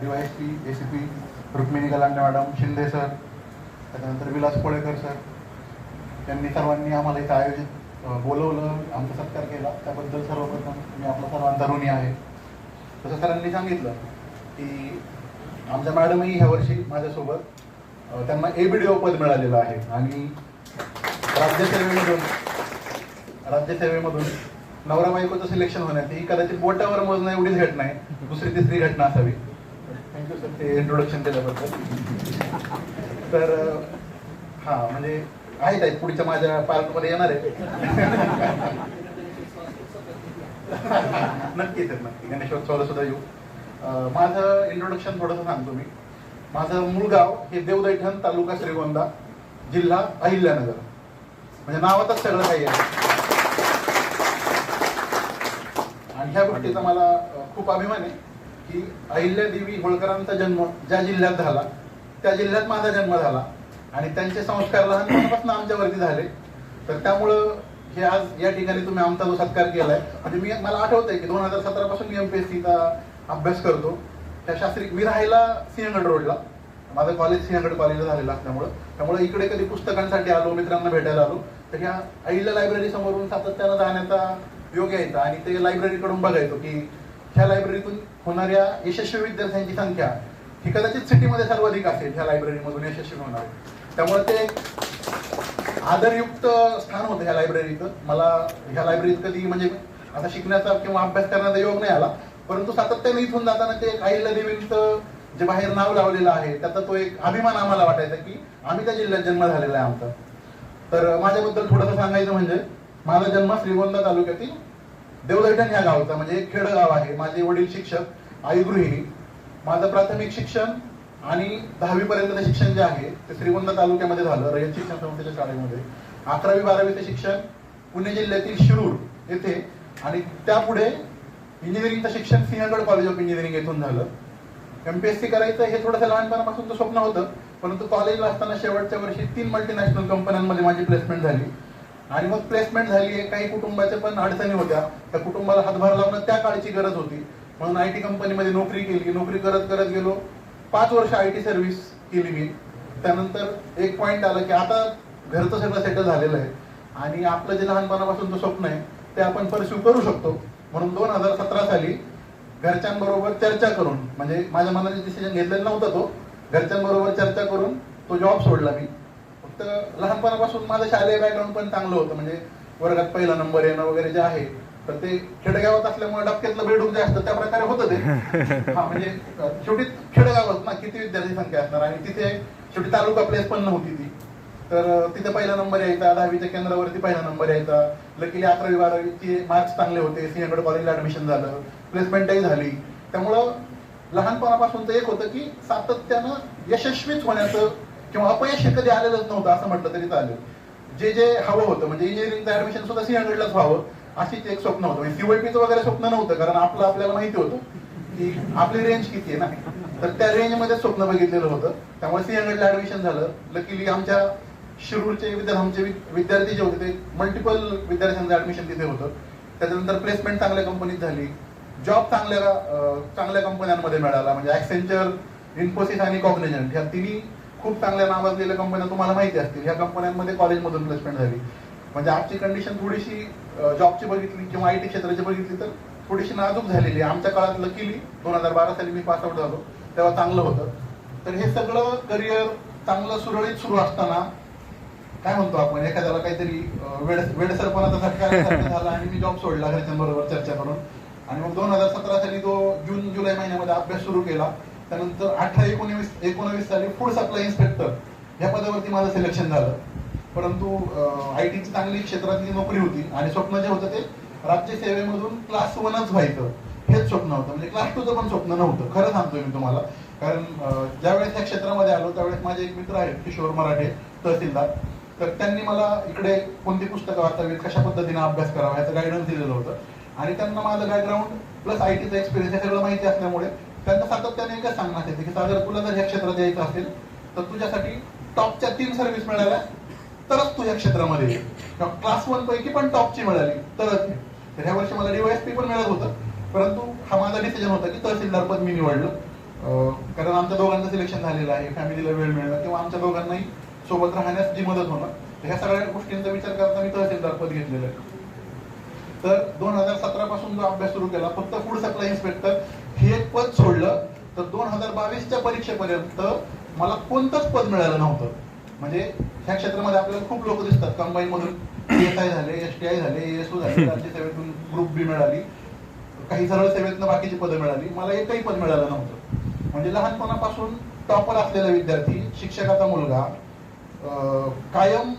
DYSP P Rukmini Galande madam Shinde sir त्याच्यानंतर Vilas Kolekar sir. यांनी सर्वांनी आम्हाला इथं आयोजित बोलवलं आमचा सत्कार केला. त्याबद्दल सर्वप्रथम मी आपला सर्वांचा ऋणी आहे. तसं सरांनी सांगितलं की आमच्या मॅडमही ह्या वर्षी माझ्यासोबत त्यांना ए बी डी ओ पद मिळालेलं आहे. आणि राज्यसेवेमधून राज्यसेवेमधून नवरा बायकोचं सिलेक्शन होण्यात ही कदाचित बोटावर मोजणं एवढीच घटना आहे. दुसरी तिसरी घटना असावी. थँक्यू सर ते इंट्रोडक्शन केल्याबद्दल. तर हां हा म्हणजे आहेत आहेत पुढच्या माझ्या पार्कमध्ये येणार आहे नक्की सर नक्की. गणेशोत्सवाला सुद्धा येऊ. माझं इंट्रोडक्शन थोडंसं सांगतो मी. माझं मूळ गाव हे देवदैठण तालुका श्रीगोंदा जिल्हा अहिल्यानगर. म्हणजे नावातच सगळं काही आहे. आणि ह्या गोष्टीचा मला खूप अभिमान आहे. की अहिल्यादेवी होळकरांचा जन्म ज्या जिल्ह्यात झाला त्या जिल्ह्यात माझा जन्म झाला. आणि त्यांचे संस्कार लहानपणापासून आमच्यावरती झाले. तर त्यामुळं हे आज या ठिकाणी तुम्ही आमचा जो सत्कार केलाय म्हणजे मी मला आठवत आहे की दोन हजार सतरा पासून मी एमपीएससीचा अभ्यास करतो. त्या शास्त्री मी राहायला सिंहगड रोडला. माझं कॉलेज सिंहगड कॉलेजला झालेलं असल्यामुळं. त्यामुळे इकडे कधी पुस्तकांसाठी आलो मित्रांना भेटायला आलो तर ह्या अहिल्या लायब्ररी समोरून सातत्यानं जाण्याचा योग यायचा आणि ते लायब्ररीकडून बघायचो की ह्या लायब्ररीतून होणाऱ्या यशस्वी विद्यार्थ्यांची संख्या ही कदाचित सिटीमध्ये सर्वाधिक असेल ह्या लायब्ररीमधून यशस्वी होणार. त्यामुळे ते आदरयुक्त स्थान होतं ह्या लायब्ररीचं मला ह्या लायब्ररीत कधी म्हणजे आता शिकण्याचा किंवा अभ्यास करण्याचा योग नाही आला. परंतु सातत्याने इथून जाताना ते एक अहिल्या देवींचं जे बाहेर नाव लावलेलं आहे त्याचा तो एक अभिमान आम्हाला वाटायचा की आम्ही त्या जिल्ह्यात जन्म झालेला आहे आमचा. तर माझ्याबद्दल थोडंसं सांगायचं म्हणजे माझा जन्म श्रीगोंदा तालुक्यातील देवदैठण या गावचा म्हणजे एक खेडगाव आहे. माझे वडील शिक्षक आई गृहिणी. माझं प्राथमिक शिक्षण आणि दहावीपर्यंतचं शिक्षण जे आहे ते श्रीगोंदा तालुक्यामध्ये झालं रयत शिक्षण संस्थेच्या शाळेमध्ये. अकरावी बारावीचं शिक्षण पुणे जिल्ह्यातील शिरूर येथे आणि त्यापुढे इंजिनिअरिंगचं शिक्षण सिंहगड कॉलेज ऑफ इंजिनिअरिंग येथून झालं. एमपीएससी करायचं हे थोडंसं लहानपणापासून स्वप्न होतं परंतु कॉलेजला असताना शेवटच्या वर्षी तीन मल्टीनॅशनल कंपन्यांमध्ये माझी प्लेसमेंट झाली. आणि मग प्लेसमेंट झाली काही कुटुंबाच्या पण अडचणी होत्या. त्या कुटुंबाला हातभार लावणं त्या काळची गरज होती. म्हणून आय टी कंपनीमध्ये नोकरी केली. नोकरी करत करत गेलो. पाच वर्ष आय टी सर्व्हिस केली मी. त्यानंतर एक पॉईंट आला की आता घरचं सगळं सेटल झालेलं आहे. आणि आपलं जे लहानपणापासून स्वप्न आहे ते आपण परस्यू करू शकतो. म्हणून दोन हजार सतरा साली घरच्यांबरोबर चर्चा करून म्हणजे माझ्या मनाने डिसिजन घेतलेला नव्हता तो घरच्यांबरोबर चर्चा करून तो जॉब सोडला मी. फक्त लहानपणापासून माझं शालेय बॅकग्राऊंड पण चांगलं होतं. म्हणजे वर्गात पहिला नंबर येणं वगैरे जे आहे तर ते खेडेगावात असल्यामुळे डबक्यातलं बेडरूम जे असतं त्या प्रकारे होतं ते. हा म्हणजे शेवटी खेडेगावात ना किती विद्यार्थी संख्या असणार? आणि तिथे शेवटी तालुका प्लेस पण नव्हती ती. तर तिथे पहिला नंबर यायचा दहावीच्या केंद्रावरती पहिला नंबर यायचा. लकीली अकरावी बारावीचे मार्क्स चांगले होते. सिंहगड कॉलेजला ऍडमिशन झालं. प्लेसमेंटही झाली. त्यामुळं लहानपणापासून एक होतं की सातत्यानं यशस्वीच होण्याचं किंवा अपयश हे कधी आलेलंच नव्हतं असं म्हटलं तरी चालेल. जे जे हवं होतं म्हणजे इंजिनिअरिंगचं ऍडमिशन सुद्धा सी हंड्रेडलाच व्हावं अशीच एक स्वप्न होतं. म्हणजे सीवायपीचं वगैरे स्वप्न नव्हतं कारण आपलं आपल्याला माहिती होतं की आपली रेंज किती आहे ना. तर त्या रेंजमध्ये स्वप्न बघितलेलं होतं. त्यामुळे सी हंड्रेडला ऍडमिशन झालं. लकीली आमच्या शिरूरचे विद्यार्थी आमचे विद्यार्थी जे होते ते मल्टिपल विद्यार्थ्यांचं ऍडमिशन तिथे होतं. त्याच्यानंतर प्लेसमेंट चांगल्या कंपनीत झाली. जॉब चांगल्या चांगल्या कंपन्यांमध्ये मिळाला. म्हणजे ऍक्सेंचर इन्फोसिस आणि कॉग्नेजंट ह्या तिन्ही खूप चांगल्या नावाजलेल्या कंपन्या तुम्हाला माहिती असतील ह्या कंपन्यांमध्ये कॉलेजमधून प्लेसमेंट झाली. म्हणजे आजची कंडिशन थोडीशी जॉबची बघितली किंवा आय टी क्षेत्राची बघितली तर थोडीशी नाजूक झालेली आहे. आमच्या काळात लकीली दोन हजार बारा साली मी पास आउट झालो. तेव्हा चांगलं होतं. तर हे सगळं करिअर चांगलं सुरळीत सुरू असताना काय म्हणतो आपण? एखाद्याला काहीतरी वेड वेडसरपणाचा झटका झाला आणि मी जॉब सोडला घरच्यांबरोबर चर्चा करून. आणि मग दोन हजार सतरा साली तो जून जुलै महिन्यामध्ये अभ्यास सुरू केला. त्यानंतर अठरा एकोणवीस एकोणवीस साली फूड सप्लाय इन्स्पेक्टर या पदावरती माझं सिलेक्शन झालं. परंतु आय टीची चांगली क्षेत्रातली नोकरी होती आणि स्वप्न जे होतं ते राज्य सेवेमधून क्लास वनच व्हायचं. हेच स्वप्न होतं. म्हणजे क्लास टूचं पण स्वप्न नव्हतं. खरं सांगतोय मी तुम्हाला. कारण ज्यावेळेस या क्षेत्रामध्ये आलो त्यावेळेस माझे एक मित्र आहेत किशोर मराठे तहसीलदार. तर त्यांनी मला इकडे कोणती पुस्तकं वाचावीत कशा पद्धतीने अभ्यास करावा याचं गायडन्स दिलेलं होतं. आणि त्यांना माझं बॅकग्राऊंड प्लस आय टीचा एक्सपिरियन्स हे सगळं माहिती असल्यामुळे त्यांना सातत्याने एकच सांगण्यात येते की सागर तुला जर ह्या क्षेत्रात यायचं असेल तर तुझ्यासाठी टॉपच्या तीन सर्व्हिस मिळाल्या तरच तू या क्षेत्रामध्ये ये. क्लास वन पैकी पण टॉपची मिळाली तरच तर ह्या वर्षी मला डीवायएसपी पण मिळत होतं परंतु हा माझा डिसिजन होता की तहसीलदार पद मी निवडलं. कारण आमच्या दोघांचं सिलेक्शन झालेलं आहे फॅमिलीला वेळ मिळणं किंवा आमच्या दोघांनाही सोबत राहण्यास जी मदत होणं ह्या सगळ्या गोष्टींचा विचार करता मी तहसीलदार पद घेतलेलं आहे. तर दोन हजार सतरा पासून जो अभ्यास सुरू केला फक्त फूड सप्लाय इन्स्पेक्टर पद सोडलं तर दोन हजार बावीसच्या परीक्षेपर्यंत मला कोणतंच पद मिळालं नव्हतं. म्हणजे ह्या क्षेत्रामध्ये आपल्याला खूप लोक दिसतात. कंबाईन मधून एस आय झाले एस टी आय झाले एसओ झाले राज्य सेवेतून ग्रुप बी मिळाली. काही सरळ सेवेतनं बाकीची पदं मिळाली. मला एकही पद मिळालं नव्हतं. म्हणजे लहानपणापासून टॉपर असलेला विद्यार्थी शिक्षकाचा मुलगा कायम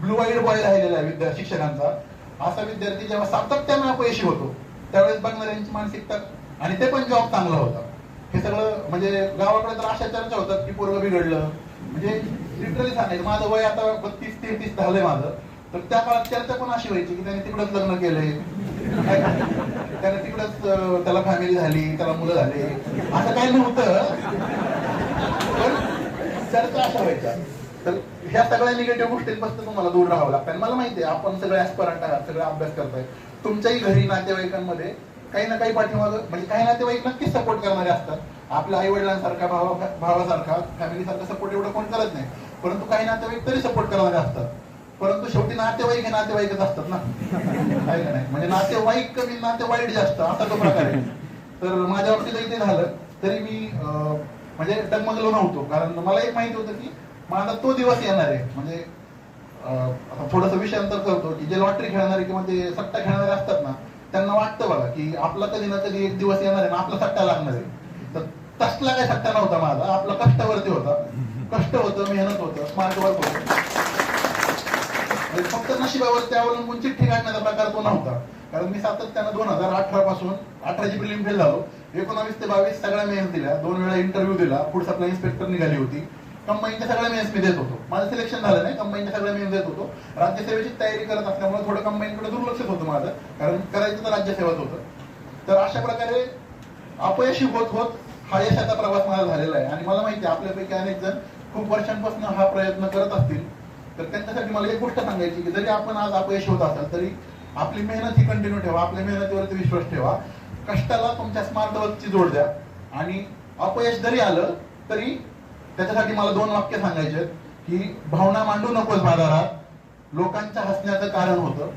ब्लू आईड बॉय राहिलेला आहे विद्या शिक्षकांचा. असा विद्यार्थी जेव्हा सातत्यानं अपयशी होतो त्यावेळेस बघणाऱ्यांची मानसिकता आणि ते पण जॉब चांगला होता. हे सगळं म्हणजे गावाकडे तर अशा चर्चा होतात की पोरग बिघडलं. म्हणजे लिटरली सांगायचं माझं वय आता बत्तीस तेहतीस झालंय माझं. तर त्या काळात चर्चा पण अशी व्हायची की त्याने तिकडंच लग्न केलंय. त्याने तिकडच त्याला फॅमिली झाली त्याला मुलं झाले. असं काही नव्हतं. पण चर्चा अशा व्हायच्या. तर ह्या सगळ्या निगेटिव्ह गोष्टींपासून तुम्हाला दूर राहावं लागतं. आणि मला माहिती आहे आपण सगळे ऍस्परंट आहात सगळे अभ्यास करताय. तुमच्याही घरी नातेवाईकांमध्ये काही ना काही पाठीमाग म्हणजे काही नातेवाईक नक्कीच सपोर्ट करणारे असतात. आपल्या आई वडिलांसारखा भावा भावासारखा फॅमिलीसारखा सपोर्ट एवढं कोण करत नाही. परंतु काही नातेवाईक तरी सपोर्ट करणारे असतात. परंतु शेवटी नातेवाईक हे नातेवाईकच असतात ना. नाही. म्हणजे नातेवाईक कमी नातेवाईक जास्त असा तो प्रकार आहे. तर माझ्या बाबतीत ते झालं तरी मी म्हणजे डगमगलो नव्हतो. कारण मला एक माहिती होतं की माझा तो दिवस येणार आहे. म्हणजे थोडस विषयांतर करतो की जे लॉटरी खेळणारे किंवा ते सट्टा खेळणारे असतात ना त्यांना वाटतं बघा की आपला कधी ना कधी एक दिवस येणार आहे ना आपला सट्टा लागणार आहे. तर तसला काही सट्टा नव्हता माझा. आपला कष्टावरती होता. कष्ट होतं मेहनत होतं स्मार्ट वर्क होतं. फक्त नशिबावरती अवलंबून चिठ्ठी काढण्याचा प्रकार तो नव्हता. कारण मी सातत्यानं दोन हजार अठरा पासून अठराची प्रिलिम फेल झालो. एकोणावीस ते बावीस सगळ्या मेहनत दिल्या दोन वेळा इंटरव्ह्यू दिला. फूड सप्लाय इन्स्पेक्टर निघाली होती. कंबाईनच्या सगळ्या मेन्स मी देत होतो. माझं सिलेक्शन झालं नाही कंबाईनच्या सगळ्या मेन्स देत होतो. राज्यसेवेची तयारी करत असल्यामुळे थोडं कंबाईनकडे दुर्लक्षच होतं माझं कारण करायचं तर राज्यसेवाच होतं. तर अशा प्रकारे अपयशी होत होत हा यशाचा प्रवास माझा झालेला आहे. आणि मला माहिती आहे आपल्यापैकी अनेक जण खूप वर्षांपासून हा प्रयत्न करत असतील. तर त्यांच्यासाठी मला एक गोष्ट सांगायची की जरी आपण आज अपयश होत असाल तरी आपली मेहनत ही कंटिन्यू ठेवा. आपल्या मेहनतीवरती विश्वास ठेवा. कष्टाला तुमच्या स्मार्ट वर्कची जोड द्या. आणि अपयश जरी आलं तरी त्याच्यासाठी मला दोन वाक्य सांगायचे की भावना मांडू नकोस बाजारात. लोकांच्या हसण्याचं कारण होतं.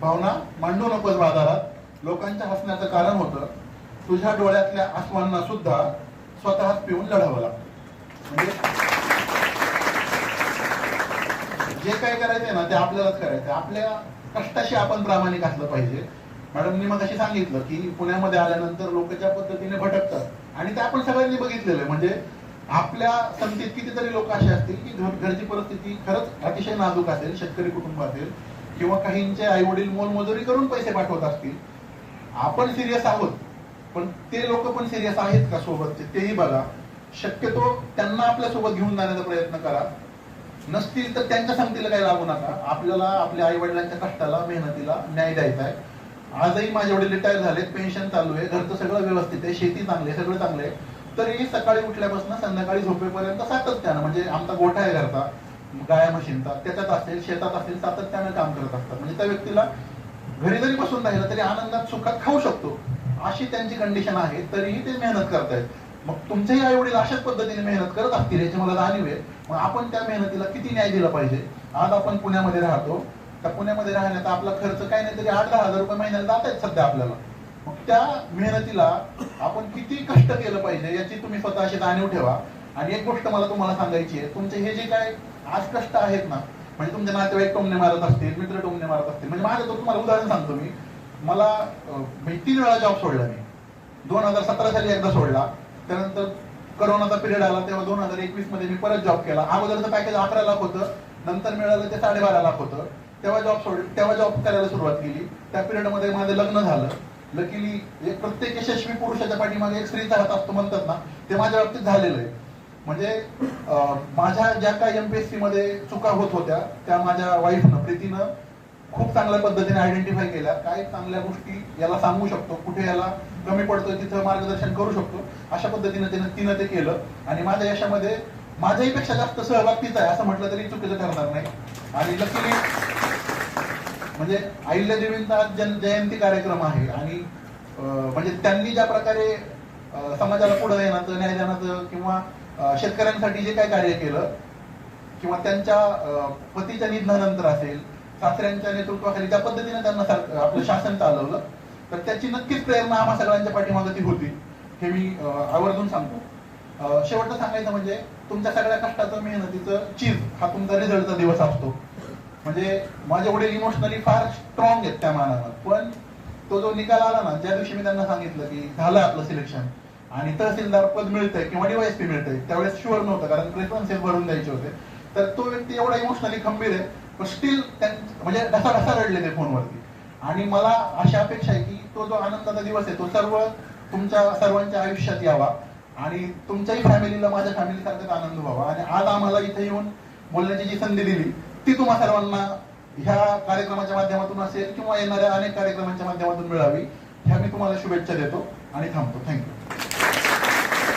भावना मांडू नकोस बाजारात. लोकांच्या हसण्याचं कारण होतं. तुझ्या डोळ्यातल्या आसवांना सुद्धा स्वतःच पिऊन लढावं लागतं. म्हणजे जे काय करायचंय ना ते आपल्यालाच करायचंय. आपल्या कष्टाशी आपण प्रामाणिक असलं पाहिजे. मॅडमनी मग अशी सांगितलं की पुण्यामध्ये आल्यानंतर लोक ज्या पद्धतीने भटकतात आणि ते आपण सगळ्यांनी बघितलेलं आहे. म्हणजे आपल्या संगतीत कितीतरी लोक असे असतील की घर घरची परिस्थिती खरंच अतिशय नाजूक असेल शेतकरी कुटुंब असेल किंवा काहींचे आई वडील मोलमजुरी करून पैसे पाठवत असतील. आपण सिरियस आहोत पण ते लोक पण सिरियस आहेत का सोबतचे तेही बघा. शक्यतो त्यांना आपल्यासोबत घेऊन जाण्याचा प्रयत्न करा. नसतील तर त्यांच्या संगतीला काही लागू नका. आपल्याला आपल्या आई वडिलांच्या कष्टाला मेहनतीला न्याय द्यायचा आहे. आजही माझे वडील रिटायर झालेत पेन्शन चालू आहे. घरचं सगळं व्यवस्थित आहे. शेती चांगली आहे सगळं चांगलं आहे. तरी सकाळी उठल्यापासून संध्याकाळी झोपेपर्यंत सातत्यानं म्हणजे आमचा गोठा आहे घरचा गाया म्हशींचा त्याच्यात असेल शेतात असेल सातत्यानं काम करत असतात. म्हणजे त्या व्यक्तीला घरी जरी बसून राहिलं तरी आनंदात सुखात खाऊ शकतो. अशी त्यांची कंडिशन आहे तरीही ते मेहनत करतायत. मग तुमचेही आई वडील अशाच पद्धतीने मेहनत करत असतील याची मला जाणीव आहे. मग आपण त्या मेहनतीला किती न्याय दिला पाहिजे? आज आपण पुण्यामध्ये राहतो. त्या पुण्यामध्ये राहण्याचा आपला खर्च काही नाही तरी आठ दहा हजार रुपये महिन्याला जात आहेत सध्या आपल्याला. मग त्या मेहनतीला आपण किती कष्ट केलं पाहिजे याची तुम्ही स्वतःशी जाणीव ठेवा. आणि एक गोष्ट मला तुम्हाला सांगायची आहे तुमचे हे जे काय आज कष्ट आहेत ना म्हणजे तुमचे नातेवाईक टोमणे मारत असतील मित्र टोमणे मारत असतील म्हणजे माझं तर तुम्हाला उदाहरण सांगतो मी. मला मी म्हणजे तीन वेळा जॉब सोडला मी. दोन हजार सतरा साली एकदा सोडला. त्यानंतर करोनाचा पिरियड आला तेव्हा दोन हजार एकवीसमध्ये मी परत जॉब केला. अगोदरचं पॅकेज अकरा लाख होतं नंतर मिळालं ते साडेबारा लाख होतं. तेव्हा जॉब सोड तेव्हा जॉब करायला सुरुवात केली. त्या पिरियडमध्ये माझं लग्न झालं. लकीली एक प्रत्येक यशस्वी पुरुषाच्या पाठीमागे एक स्त्रीचा हात असतो म्हणतात ना ते माझ्या बाबतीत झालेलं आहे. म्हणजे माझ्या ज्या काही एमपीएससी मध्ये चुका होत होत्या त्या माझ्या वाईफनं प्रीतीनं खूप चांगल्या पद्धतीने आयडेंटिफाय केल्या. काय चांगल्या गोष्टी याला सांगू शकतो कुठे याला कमी पडतोय तिथं मार्गदर्शन करू शकतो. अशा पद्धतीने तिनं तिनं ते केलं. आणि माझ्या यशामध्ये माझ्याही पेक्षा जास्त सहभाग तिचा आहे असं म्हटलं तरी चुकीचं ठरणार नाही. आणि लकीली म्हणजे अहिल्या देवींचा आज जन जयंती कार्यक्रम आहे आणि म्हणजे त्यांनी ज्या प्रकारे समाजाला पुढे येण्याचं न्याय देण्याचं किंवा शेतकऱ्यांसाठी जे काही कार्य केलं किंवा त्यांच्या पतीच्या निधनानंतर असेल सासऱ्यांच्या नेतृत्वाखाली ज्या पद्धतीने त्यांना आपलं शासन चालवलं तर त्याची नक्कीच प्रेरणा आम्हा सगळ्यांच्या पाठीमागे ती होती हे मी आवर्जून सांगतो. शेवटचं सांगायचं म्हणजे तुमच्या सगळ्या कष्टाचं मेहनतीचं चीज हा तुमचा रिझल्टचा दिवस असतो. म्हणजे माझे वडील इमोशनली फार स्ट्रॉंग आहेत त्या मानानं पण तो जो निकाल आला ना ज्या दिवशी मी त्यांना सांगितलं की झालं आपलं सिलेक्शन आणि तहसीलदार पद मिळतंय किंवा डीवायएसपी मिळतंय त्यावेळेस शुअर नव्हतं कारण प्रेफरन्सेस भरून द्यायचे होते. तर तो व्यक्ती एवढा इमोशनली खंबीर आहे पण स्टील म्हणजे ढसा ढसा रडले ते फोनवरती. आणि मला अशी अपेक्षा आहे की तो जो आनंदाचा दिवस आहे तो सर्व तुमच्या सर्वांच्या आयुष्यात यावा आणि तुमच्याही फॅमिलीला माझ्या फॅमिलीसारखाच आनंद व्हावा. आणि आज आम्हाला इथे येऊन बोलण्याची जी संधी दिली ती तुम्हा सर्वांना ह्या कार्यक्रमाच्या माध्यमातून असेल किंवा येणाऱ्या अनेक कार्यक्रमांच्या माध्यमातून मिळावी ह्या मी तुम्हाला शुभेच्छा देतो आणि थांबतो. थँक्यू